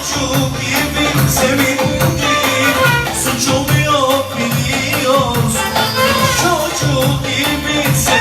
çocuk gibi sevindim. Suç oluyor biliyorsun. Çocuk gibi sevindim